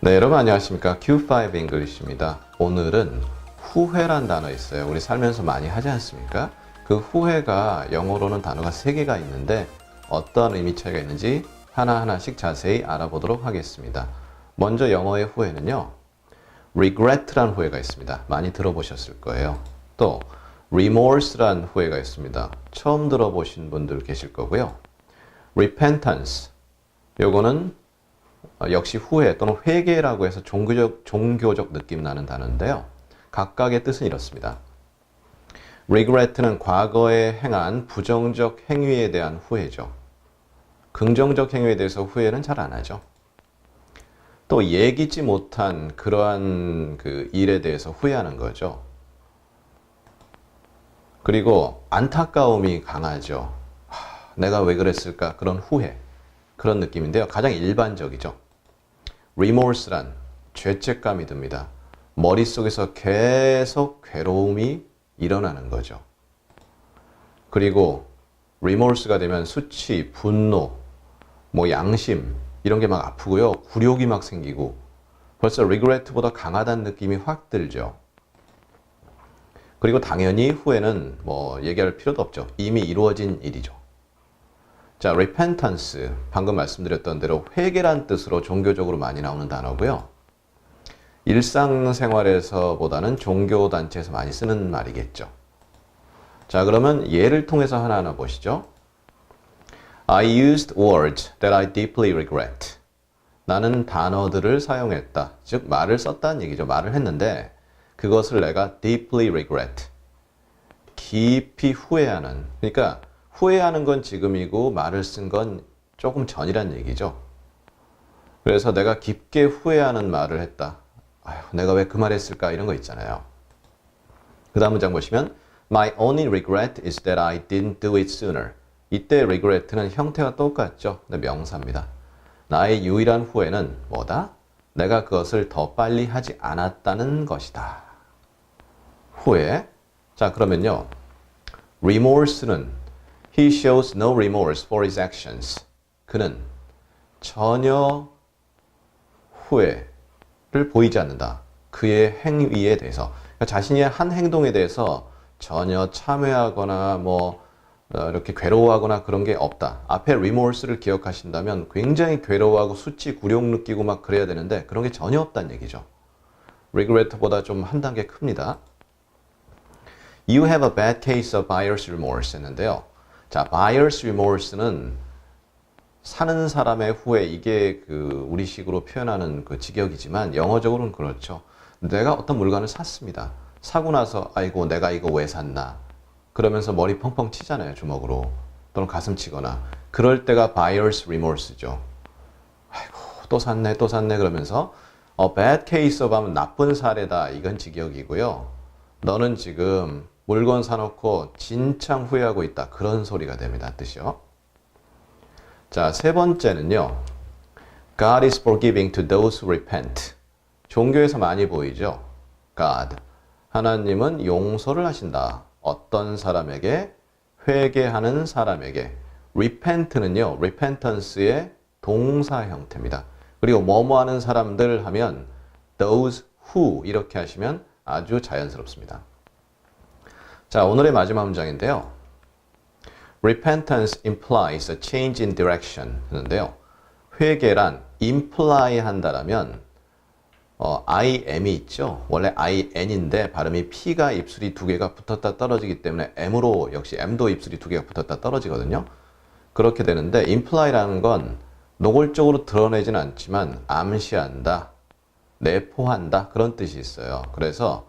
네, 여러분 안녕하십니까? Q5 English입니다. 오늘은 후회란 단어 있어요. 우리 살면서 많이 하지 않습니까? 그 후회가 영어로는 단어가 세 개가 있는데 어떤 의미 차이가 있는지 하나하나씩 자세히 알아보도록 하겠습니다. 먼저 영어의 후회는요. regret란 후회가 있습니다. 많이 들어보셨을 거예요. 또 remorse란 후회가 있습니다. 처음 들어보신 분들 계실 거고요. repentance 요거는 어, 역시 후회 또는 회개라고 해서 종교적, 종교적 느낌 나는 단어인데요. 각각의 뜻은 이렇습니다. regret는 과거에 행한 부정적 행위에 대한 후회죠. 긍정적 행위에 대해서 후회는 잘 안 하죠. 또 예기치 못한 그러한 그 일에 대해서 후회하는 거죠. 그리고 안타까움이 강하죠. 하, 내가 왜 그랬을까? 그런 후회. 그런 느낌인데요. 가장 일반적이죠. Remorse란 죄책감이 듭니다. 머릿속에서 계속 괴로움이 일어나는 거죠. 그리고 remorse가 되면 수치, 분노, 뭐 양심 이런 게 막 아프고요. 굴욕이 막 생기고 벌써 regret보다 강하다는 느낌이 확 들죠. 그리고 당연히 후회는 뭐 얘기할 필요도 없죠. 이미 이루어진 일이죠. 자, repentance 방금 말씀드렸던 대로 회개란 뜻으로 종교적으로 많이 나오는 단어고요. 일상생활에서보다는 종교 단체에서 많이 쓰는 말이겠죠. 자, 그러면 예를 통해서 하나하나 보시죠. I used words that I deeply regret. 나는 단어들을 사용했다. 즉 말을 썼다는 얘기죠. 말을 했는데 그것을 내가 deeply regret. 깊이 후회하는. 그러니까 후회하는 건 지금이고 말을 쓴 건 조금 전이란 얘기죠. 그래서 내가 깊게 후회하는 말을 했다. 아휴, 내가 왜 그 말 했을까? 이런 거 있잖아요. 그 다음 문장 보시면 My only regret is that I didn't do it sooner. 이때 regret는 형태와 똑같죠. 근데 명사입니다. 나의 유일한 후회는 뭐다? 내가 그것을 더 빨리 하지 않았다는 것이다. 후회. 자, 그러면요. remorse는 He shows no remorse for his actions. 그는 전혀 후회를 보이지 않는다. 그의 행위에 대해서. 그러니까 자신의 한 행동에 대해서 전혀 참회하거나 뭐 어, 이렇게 괴로워하거나 그런 게 없다. 앞에 remorse를 기억하신다면 굉장히 괴로워하고 수치, 굴욕 느끼고 막 그래야 되는데 그런 게 전혀 없다는 얘기죠. regret보다 좀 한 단계 큽니다. You have a bad case of buyer's remorse 했는데요. 자, buyer's remorse는 사는 사람의 후회 이게 그 우리식으로 표현하는 그 직역이지만 영어적으로는 그렇죠. 내가 어떤 물건을 샀습니다. 사고 나서 아이고 내가 이거 왜 샀나 그러면서 머리 펑펑 치잖아요 주먹으로 또는 가슴 치거나 그럴 때가 buyer's remorse죠. 아이고 또 샀네 또 샀네 그러면서 어, bad case of 하면 나쁜 사례다 이건 직역이고요. 너는 지금 물건 사놓고 진창 후회하고 있다. 그런 소리가 됩니다. 뜻이요. 자, 세 번째는요. God is forgiving to those who repent. 종교에서 많이 보이죠. God. 하나님은 용서를 하신다. 어떤 사람에게? 회개하는 사람에게. repent는요. repentance의 동사 형태입니다. 그리고 뭐뭐 하는 사람들 하면 those who 이렇게 하시면 아주 자연스럽습니다. 자, 오늘의 마지막 문장인데요. Repentance implies a change in direction. 하는데요. 회개란 imply 한다라면 어, IM이 있죠. 원래 IN인데 발음이 P가 입술이 두 개가 붙었다 떨어지기 때문에 M으로 역시 M도 입술이 두 개가 붙었다 떨어지거든요. 그렇게 되는데 imply라는 건 노골적으로 드러내진 않지만 암시한다, 내포한다 그런 뜻이 있어요. 그래서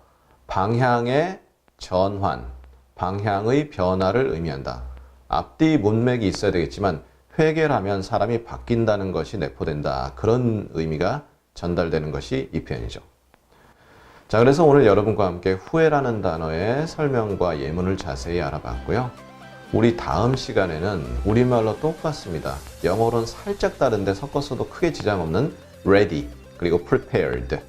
방향의 전환, 방향의 변화를 의미한다. 앞뒤 문맥이 있어야 되겠지만 회개하면 사람이 바뀐다는 것이 내포된다. 그런 의미가 전달되는 것이 이 표현이죠. 자, 그래서 오늘 여러분과 함께 후회라는 단어의 설명과 예문을 자세히 알아봤고요. 우리 다음 시간에는 우리말로 똑같습니다. 영어로는 살짝 다른데 섞어서도 크게 지장 없는 ready 그리고 prepared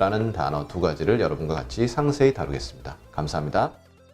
라는 단어 두 가지를 여러분과 같이 상세히 다루겠습니다. 감사합니다.